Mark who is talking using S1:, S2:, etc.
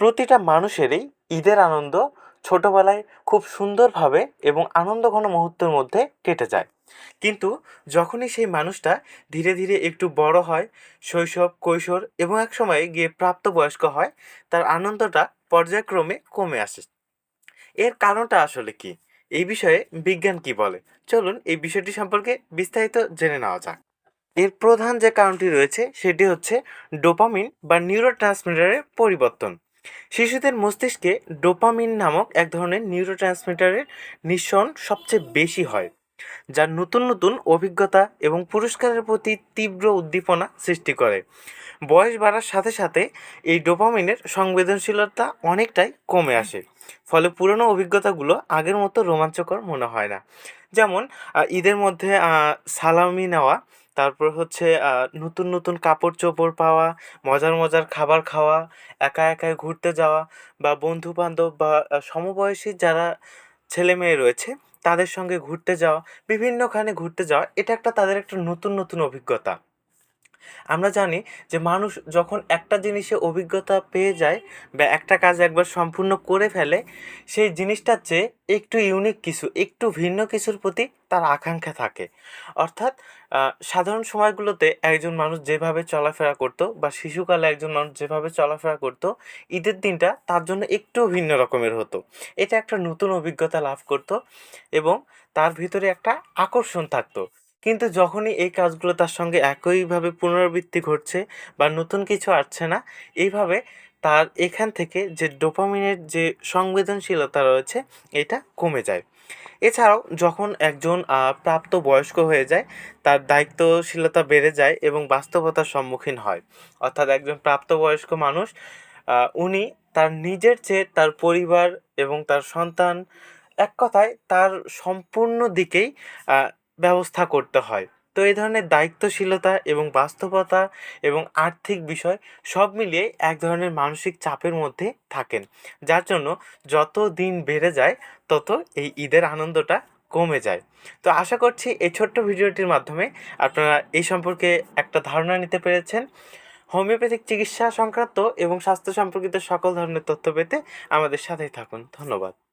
S1: প্রতিটা মানুষেরই ঈদের আনন্দ ছোটোবেলায় খুব সুন্দরভাবে এবং আনন্দঘন মুহূর্তের মধ্যে কেটে যায়। কিন্তু যখনই সেই মানুষটা ধীরে ধীরে একটু বড় হয়, শৈশব, কৈশোর এবং এক সময় গিয়ে প্রাপ্তবয়স্ক হয়, তার আনন্দটা পর্যায়ক্রমে কমে আসে। এর কারণটা আসলে কি? এই বিষয়ে বিজ্ঞান কি বলে? চলুন এই বিষয়টি সম্পর্কে বিস্তারিত জেনে নেওয়া যাক। এর প্রধান যে কারণটি রয়েছে, সেটি হচ্ছে ডোপামিন বা নিউরো পরিবর্তন। শিশুদের মস্তিষ্কে ডোপামিন নামক এক ধরনের নিউরো ট্রান্সমিটারের নিঃসরণ সবচেয়ে বেশি হয়, যা নতুন নতুন অভিজ্ঞতা এবং পুরস্কারের প্রতি তীব্র উদ্দীপনা সৃষ্টি করে। বয়স বাড়ার সাথে সাথে এই ডোপামিনের সংবেদনশীলতা অনেকটাই কমে আসে, ফলে পুরনো অভিজ্ঞতাগুলো আগের মতো রোমাঞ্চকর মনে হয় না। যেমন ঈদের মধ্যে সালামি নেওয়া তারপর হচ্ছে নতুন নতুন কাপড় চোপড় পাওয়া, মজার মজার খাবার খাওয়া, একা, একাই ঘুরতে যাওয়া বা বন্ধু বান্ধব বা সমবয়সী যারা ছেলে মেয়ে রয়েছে, তাদের সঙ্গে ঘুরতে যাওয়া, বিভিন্নখানে ঘুরতে যাওয়া, এটা একটা তাদের একটা নতুন নতুন অভিজ্ঞতা। আমরা জানি যে মানুষ যখন একটা জিনিসে অভিজ্ঞতা পেয়ে যায় বা একটা কাজ একবার সম্পূর্ণ করে ফেলে, সেই জিনিসটার চেয়ে একটু ইউনিক কিছু, একটু ভিন্ন কিছুর প্রতি তার আকাঙ্ক্ষা থাকে। অর্থাৎ সাধারণ সময়গুলোতে একজন মানুষ যেভাবে চলাফেরা করতো বা শিশুকালে একজন মানুষ যেভাবে চলাফেরা করতো, ঈদের দিনটা তার জন্য একটু ভিন্ন রকমের হতো। এটা একটা নতুন অভিজ্ঞতা লাভ করতো এবং তার ভিতরে একটা আকর্ষণ থাকতো। কিন্তু যখনই এই কাজগুলো তার সঙ্গে একইভাবে পুনরাবৃত্তি ঘটছে বা নতুন কিছু আসছে না, এইভাবে তার এখান থেকে যে ডোপামিনের যে সংবেদনশীলতা রয়েছে, এটা কমে যায়। এছাড়াও যখন একজন প্রাপ্ত বয়স্ক হয়ে যায়, তার দায়িত্বশীলতা বেড়ে যায় এবং বাস্তবতার সম্মুখীন হয়। অর্থাৎ একজন প্রাপ্তবয়স্ক মানুষ উনি তার নিজের চেয়ে তার পরিবার এবং তার সন্তান এক কথায় তার সম্পূর্ণ দিকেই ব্যবস্থা করতে হয়। তো এই ধরনের দায়িত্বশীলতা এবং বাস্তবতা এবং আর্থিক বিষয় সব মিলিয়ে এক ধরনের মানসিক চাপের মধ্যে থাকেন। যার জন্য যত দিন বেড়ে যায়, তত এই ঈদের আনন্দটা কমে যায়। তো আশা করছি এই ছোট্ট ভিডিওটির মাধ্যমে আপনারা এই সম্পর্কে একটা ধারণা নিতে পেরেছেন। হোমিওপ্যাথিক চিকিৎসা সংক্রান্ত এবং স্বাস্থ্য সম্পর্কিত সকল ধরনের তথ্য পেতে আমাদের সাথেই থাকুন। ধন্যবাদ।